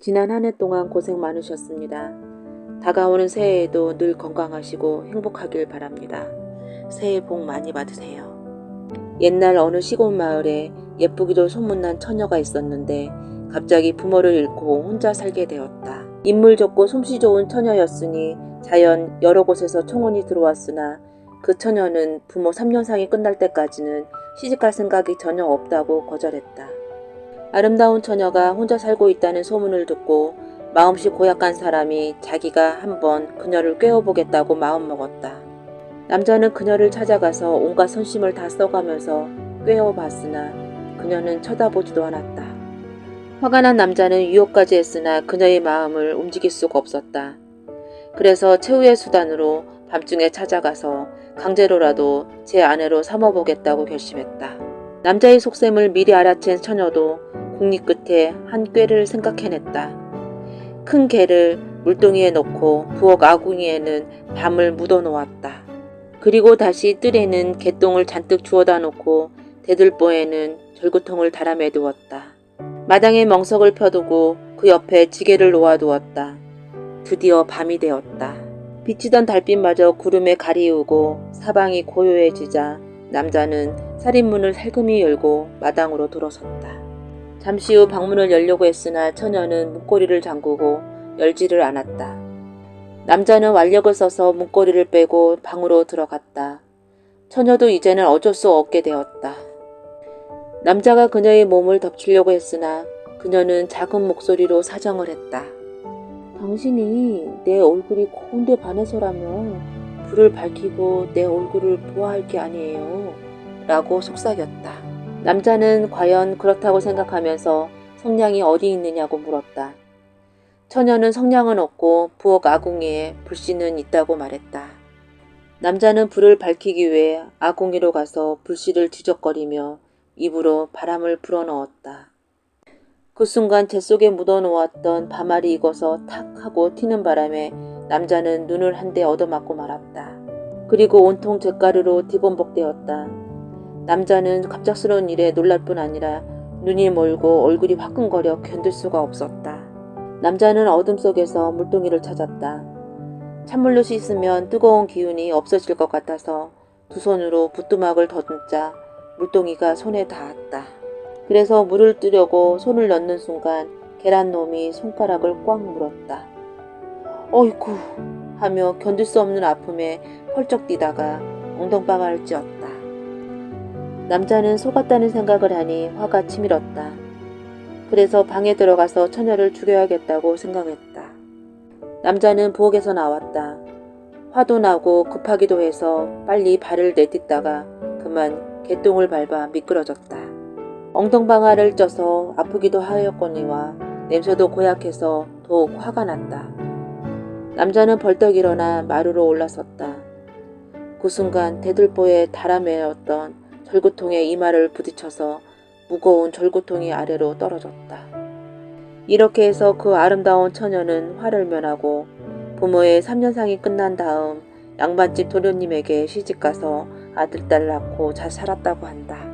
지난 한 해 동안 고생 많으셨습니다. 다가오는 새해에도 늘 건강하시고 행복하길 바랍니다. 새해 복 많이 받으세요. 옛날 어느 시골 마을에 예쁘기도 소문난 처녀가 있었는데 갑자기 부모를 잃고 혼자 살게 되었다. 인물 좋고 솜씨 좋은 처녀였으니 자연 여러 곳에서 청혼이 들어왔으나 그 처녀는 부모 3년상이 끝날 때까지는 시집갈 생각이 전혀 없다고 거절했다. 아름다운 처녀가 혼자 살고 있다는 소문을 듣고 마음씨 고약한 사람이 자기가 한번 그녀를 꿰어보겠다고 마음먹었다. 남자는 그녀를 찾아가서 온갖 선심을 다 써가면서 꿰어봤으나 그녀는 쳐다보지도 않았다. 화가 난 남자는 유혹까지 했으나 그녀의 마음을 움직일 수가 없었다. 그래서 최후의 수단으로 밤중에 찾아가서 강제로라도 제 아내로 삼아보겠다고 결심했다. 남자의 속셈을 미리 알아챈 처녀도 국리 끝에 한 꾀를 생각해냈다. 큰 개를 물동이에 넣고 부엌 아궁이에는 밤을 묻어놓았다. 그리고 다시 뜰에는 개똥을 잔뜩 주워다 놓고 대들보에는 절구통을 달아매 두었다. 마당에 멍석을 펴두고 그 옆에 지게를 놓아두었다. 드디어 밤이 되었다. 비치던 달빛마저 구름에 가리우고 사방이 고요해지자 남자는 살인문을 살금히 열고 마당으로 들어섰다. 잠시 후 방문을 열려고 했으나 처녀는 문고리를 잠그고 열지를 않았다. 남자는 완력을 써서 문고리를 빼고 방으로 들어갔다. 처녀도 이제는 어쩔 수 없게 되었다. 남자가 그녀의 몸을 덮치려고 했으나 그녀는 작은 목소리로 사정을 했다. 당신이 내 얼굴이 고운데 반해서라면 불을 밝히고 내 얼굴을 보아할 게 아니에요. 라고 속삭였다. 남자는 과연 그렇다고 생각하면서 성냥이 어디 있느냐고 물었다. 처녀는 성냥은 없고 부엌 아궁이에 불씨는 있다고 말했다. 남자는 불을 밝히기 위해 아궁이로 가서 불씨를 뒤적거리며 입으로 바람을 불어넣었다. 그 순간 재 속에 묻어놓았던 밤알이 익어서 탁 하고 튀는 바람에 남자는 눈을 한 대 얻어맞고 말았다. 그리고 온통 잿가루로 뒤범벅되었다. 남자는 갑작스러운 일에 놀랄 뿐 아니라 눈이 멀고 얼굴이 화끈거려 견딜 수가 없었다. 남자는 어둠 속에서 물동이를 찾았다. 찬물로 씻으면 뜨거운 기운이 없어질 것 같아서 두 손으로 부뚜막을 더듬자 물동이가 손에 닿았다. 그래서 물을 뜨려고 손을 넣는 순간 계란놈이 손가락을 꽉 물었다. 어이쿠 하며 견딜 수 없는 아픔에 펄쩍 뛰다가 엉덩방아를 찧었다. 남자는 속았다는 생각을 하니 화가 치밀었다. 그래서 방에 들어가서 처녀를 죽여야겠다고 생각했다. 남자는 부엌에서 나왔다. 화도 나고 급하기도 해서 빨리 발을 내딛다가 그만 개똥을 밟아 미끄러졌다. 엉덩방아를 쪄서 아프기도 하였거니와 냄새도 고약해서 더욱 화가 났다. 남자는 벌떡 일어나 마루로 올라섰다. 그 순간 대들보에 달아매었던 절구통에 이마를 부딪혀서 무거운 절구통이 아래로 떨어졌다. 이렇게 해서 그 아름다운 처녀는 화를 면하고 부모의 3년상이 끝난 다음 양반집 도련님에게 시집가서 아들, 딸 낳고 잘 살았다고 한다.